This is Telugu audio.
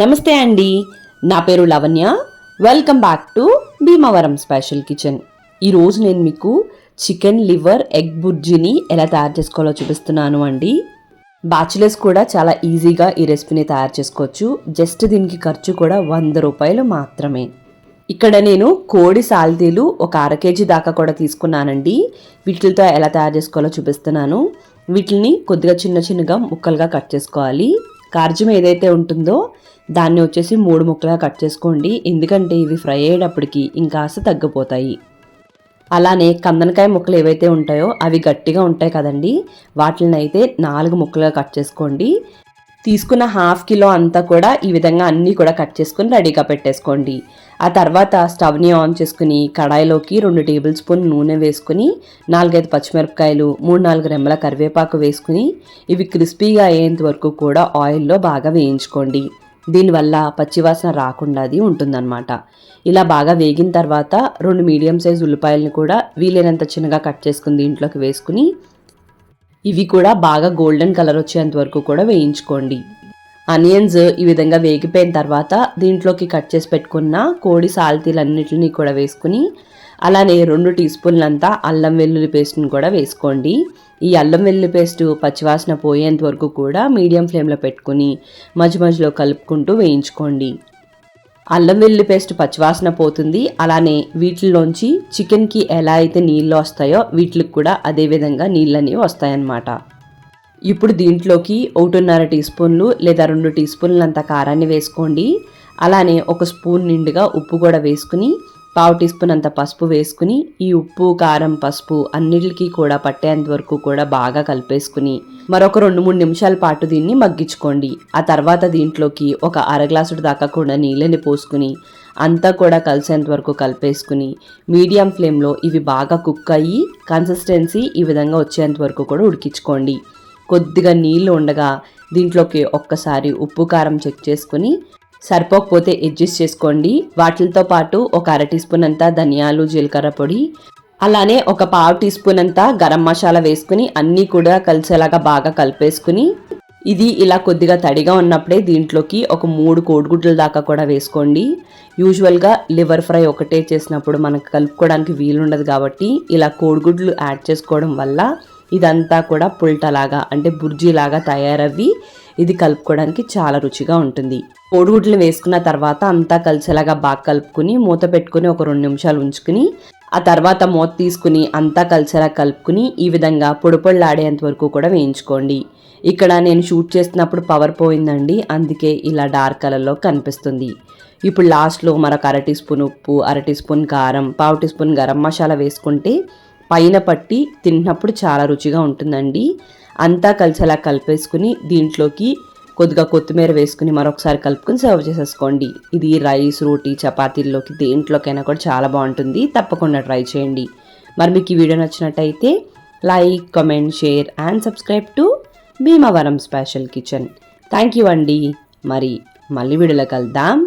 నమస్తే అండి. నా పేరు Lavanya. Welcome back to Bhimavaram special kitchen ఈరోజు నేను మీకు చికెన్ లివర్ ఎగ్ బుర్జీని ఎలా తయారు చేసుకోవాలో చూపిస్తున్నాను అండి. బ్యాచులర్స్ కూడా చాలా ఈజీగా ఈ రెసిపీని తయారు చేసుకోవచ్చు. జస్ట్ దీనికి ఖర్చు కూడా వంద రూపాయలు మాత్రమే. ఇక్కడ నేను కోడి సాల్తీలు ఒక అర కేజీ దాకా కూడా తీసుకున్నానండి. వీటితో ఎలా తయారు చేసుకోవాలో చూపిస్తున్నాను. వీటిని కొద్దిగా చిన్న చిన్నగా ముక్కలుగా కట్ చేసుకోవాలి. కార్జం ఏదైతే ఉంటుందో దాన్ని వచ్చేసి మూడు ముక్కలుగా కట్ చేసుకోండి. ఎందుకంటే ఇవి ఫ్రై అయ్యేటప్పటికి ఇంకాస్త తగ్గిపోతాయి. అలానే కందనకాయ ముక్కలు ఏవైతే ఉంటాయో అవి గట్టిగా ఉంటాయి కదండి. వాటిని అయితే నాలుగు ముక్కలుగా కట్ చేసుకోండి. తీసుకున్న హాఫ్ కిలో అంతా కూడా ఈ విధంగా అన్నీ కూడా కట్ చేసుకుని రెడీగా పెట్టేసుకోండి. ఆ తర్వాత స్టవ్ని ఆన్ చేసుకుని కడాయిలోకి రెండు టేబుల్ స్పూన్ నూనె వేసుకుని నాలుగైదు పచ్చిమిరపకాయలు మూడు నాలుగు రెమ్మల కరివేపాకు వేసుకుని ఇవి క్రిస్పీగా అయ్యేంత వరకు కూడా ఆయిల్లో బాగా వేయించుకోండి. దీనివల్ల పచ్చివాసన రాకుండా అది ఉంటుందన్నమాట. ఇలా బాగా వేగిన తర్వాత రెండు మీడియం సైజ్ ఉల్లిపాయలను కూడా వీలైనంత చిన్నగా కట్ చేసుకుని దీంట్లోకి వేసుకుని ఇవి కూడా బాగా గోల్డెన్ కలర్ వచ్చేంత వరకు కూడా వేయించుకోండి. అనియన్స్ ఈ విధంగా వేగిపోయిన తర్వాత దీంట్లోకి కట్ చేసి పెట్టుకున్న కోడి సాల్తీలన్నిటిని కూడా వేసుకుని అలానే రెండు టీ స్పూన్లంతా అల్లం వెల్లుల్లి పేస్ట్ని కూడా వేసుకోండి. ఈ అల్లం వెల్లుల్లి పేస్ట్ పచ్చివాసన పోయేంత వరకు కూడా మీడియం ఫ్లేమ్లో పెట్టుకుని మధ్య మధ్యలో కలుపుకుంటూ వేయించుకోండి. అల్లం వెల్లుల్లి పేస్ట్ పచ్చివాసన పోతుంది. అలానే వీటిల్లోంచి చికెన్కి ఎలా అయితే నీళ్ళు వస్తాయో వీటికి కూడా అదే విధంగా అనేవి వస్తాయన్నమాట. ఇప్పుడు దీంట్లోకి ఒకటిన్నర టీ స్పూన్లు లేదా రెండు టీ స్పూన్లంత కారాన్ని వేసుకోండి. అలానే ఒక స్పూన్ నిండుగా ఉప్పు కూడా వేసుకుని పావు టీ స్పూన్ అంత పసుపు వేసుకుని ఈ ఉప్పు కారం పసుపు అన్నిటికీ కూడా పట్టేంత వరకు కూడా బాగా కలిపేసుకుని మరొక రెండు మూడు నిమిషాల పాటు దీన్ని మగ్గించుకోండి. ఆ తర్వాత దీంట్లోకి ఒక అర గ్లాసుడు దాకా కూడా నీళ్ళని పోసుకుని అంతా కూడా కలిసేంత వరకు కలిపేసుకుని మీడియం ఫ్లేమ్లో ఇవి బాగా కుక్ అయ్యి కన్సిస్టెన్సీ ఈ విధంగా వచ్చేంత వరకు కూడా ఉడికించుకోండి. కొద్దిగా నీళ్ళు ఉండగా దీంట్లోకి ఒక్కసారి ఉప్పు కారం చెక్ చేసుకుని సరిపోకపోతే అడ్జస్ట్ చేసుకోండి. వాటితో పాటు ఒక అర టీ స్పూన్ అంతా ధనియాలు జీలకర్ర పొడి అలానే ఒక పావు టీ స్పూన్ అంతా గరం మసాలా వేసుకుని అన్నీ కూడా కలిసేలాగా బాగా కలిపేసుకుని ఇది ఇలా కొద్దిగా తడిగా ఉన్నప్పుడే దీంట్లోకి ఒక మూడు కోడిగుడ్ల దాకా కూడా వేసుకోండి. యూజువల్గా లివర్ ఫ్రై ఒకటే చేసినప్పుడు మనకు కలుపుకోవడానికి వీలుండదు కాబట్టి ఇలా కోడిగుడ్లు యాడ్ చేసుకోవడం వల్ల ఇదంతా కూడా పుల్టలాగా అంటే బుర్జీలాగా తయారవి ఇది కలుపుకోవడానికి చాలా రుచిగా ఉంటుంది. కోడిగుడ్లు వేసుకున్న తర్వాత అంతా కలిసేలాగా బాగా కలుపుకుని మూత పెట్టుకుని ఒక రెండు నిమిషాలు ఉంచుకుని ఆ తర్వాత మూత తీసుకుని అంతా కలిసేలా కలుపుకుని ఈ విధంగా పొడి వరకు కూడా వేయించుకోండి. ఇక్కడ నేను షూట్ చేస్తున్నప్పుడు పవర్ పోయిందండి అందుకే ఇలా డార్క్ కలర్లో కనిపిస్తుంది. ఇప్పుడు లాస్ట్లో మరొక అర టీ స్పూన్ ఉప్పు అర టీ స్పూన్ కారం పావు టీ స్పూన్ గరం మసాలా వేసుకుంటే పైన పట్టి తిన్నప్పుడు చాలా రుచిగా ఉంటుందండి. అంతా కలిసేలా కలిపేసుకుని దీంట్లోకి కొద్దిగా కొత్తిమీర వేసుకుని మరొకసారి కలుపుకొని సర్వ్ చేసేసుకోండి. ఇది రైస్ రోటీ చపాతీల్లోకి దేంట్లోకైనా కూడా చాలా బాగుంటుంది. తప్పకుండా ట్రై చేయండి. మరి మీకు ఈ వీడియో నచ్చినట్టయితే like comment share and subscribe to Bhimavaram special kitchen. Thank you అండి. మరి మళ్ళీ వీడియోలో కలుద్దాం.